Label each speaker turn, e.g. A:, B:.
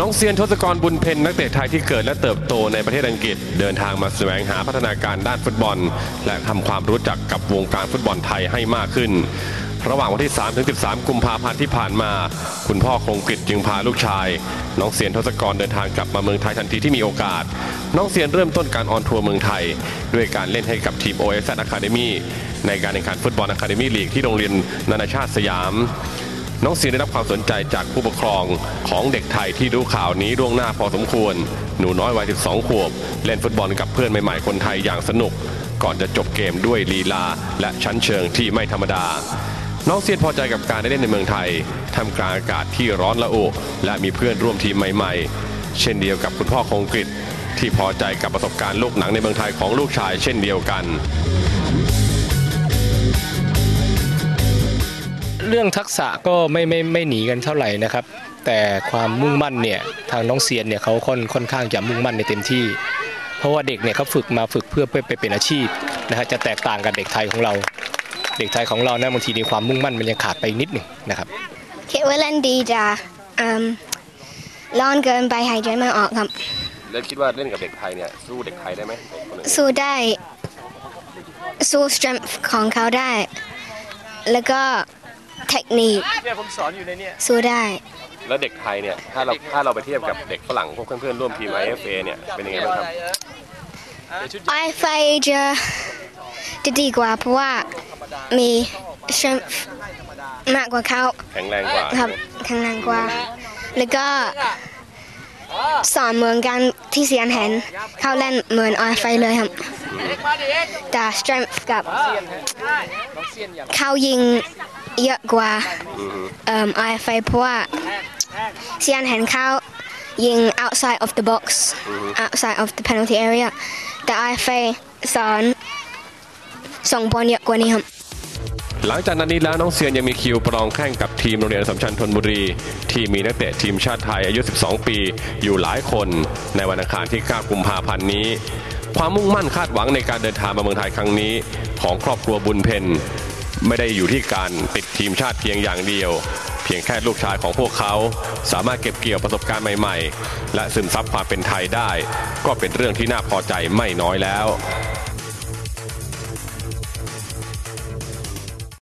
A: น้องเซียนทศกรบุญเพ็ญนักเตะไทยที่เกิดและเติบโตในประเทศอังกฤษ เดินทางมาแสวงหาพัฒนาการด้านฟุตบอล และทำความรู้จักกับวงการฟุตบอลไทยให้มากขึ้น ระหว่างวันที่ 3 ถึง 13 กุมภาพันธ์ที่ผ่านมา คุณพ่อคงกฤษจึงพาลูกชาย น้องเซียนทศกรเดินทางกลับมาเมืองไทยทันทีที่มีโอกาส น้องเซียนเริ่มต้นการออนทัวร์เมืองไทย ด้วยการเล่นให้กับทีม OS Academy ในการแข่งขันฟุตบอล Academy League ที่โรงเรียนนานาชาติสยาม น้องเซียนได้รับความสนใจจากผู้ปกครองของเด็กไทยที่รู้ข่าวนี้ล่วงหน้าพอสมควร หนูน้อยวัย 12 ขวบ เล่นฟุตบอลกับเพื่อนใหม่ๆ คนไทยอย่างสนุก ก่อนจะจบเกมด้วยลีลา และชั้นเชิงที่ไม่ธรรมดา น้องเซียนพอใจกับการได้เล่นในเมืองไทยทำกลางอากาศที่ร้อนละอุและมีเพื่อนร่วมทีมใหม่ ๆ เช่นเดียวกับคุณพ่อคงกฤษที่พอใจกับประสบการณ์ลูกหนังในเมืองไทยของลูกชายเช่นเดียวกัน
B: เรื่องทักษะก็ไม่ไม่ไม่หนีกันเท่าไหร่นะครับ แต่ความมุ่งมั่นเนี่ยทางน้องเซียนเนี่ยเขาค่อนค่อนข้างจะมุ่งมั่นในเต็มที่ เพราะว่าเด็กเนี่ยเขาฝึกมาฝึกเพื่อไปไปเป็นอาชีพนะฮะจะแตกต่างกับเด็กไทยของเรา เด็กไทยของเรานะบางทีในความมุ่งมั่นมันยังขาดไปนิดหนึ่งนะครับ
C: คิดว่าเล่นดีจ้ะอืมร้อนเกินไปหายใจไม่ออกครับ
A: แล้วคิดว่าเล่นกับเด็กไทยเนี่ยสู้เด็กไทยได้ไหม
C: สู้ได้สู้ strength ของเขาได้ แล้วก็ เทคนิค
B: เนี่ยผมสอนอยู่ในเนี่ย
C: สู้ได้
A: แล้วเด็กไทยเนี่ยถ้าเราถ้าเราไปเทียบกับเด็กฝรั่งพวกเพื่อนๆร่วมทีม IFA เนี่ยเป็นยังไงบ้างครับ
C: ไอไฟจะจะดีกว่าเพราะว่ามี strength มากกว่าเขา
A: แข็งแรงกว่า
C: ครับแข็งแรงกว่า แล้วก็สอนเหมือนกันที่เสียนเห็นเขาเล่นเหมือนไอไฟเลยครับ แต่ strength กับเขายิง เยอะกว่าเอ่อไอไฟเพราะว่าเสียนเห็นเขายิง outside of the box outside of the penalty area แต่ไอไฟสอนส่งบอลเยอะกว่านี้ครับ
A: หลังจากนั้นนี้แล้วน้องเซียนยังมีคิวประลองแข่งกับทีมโรงเรียนสสัมชัญธนบุรี ที่มีนักเตะทีมชาติไทยอายุ 12 ปี อยู่หลายคนในวันอังคารที่ 9 กุมภาพันธ์นี้ ความมุ่งมั่นคาดหวังในการเดินทางมาเมืองไทยครั้งนี้ ของครอบครัวบุญเพน ไม่ได้อยู่ที่การติดทีมชาติเพียงอย่างเดียว เพียงแค่ลูกชายของพวกเขา สามารถเก็บเกี่ยวประสบการณ์ใหม่ ๆ และซึมซับความเป็นไทยได้ ก็เป็นเรื่องที่น่าพอใจไม่น้อยแล้ว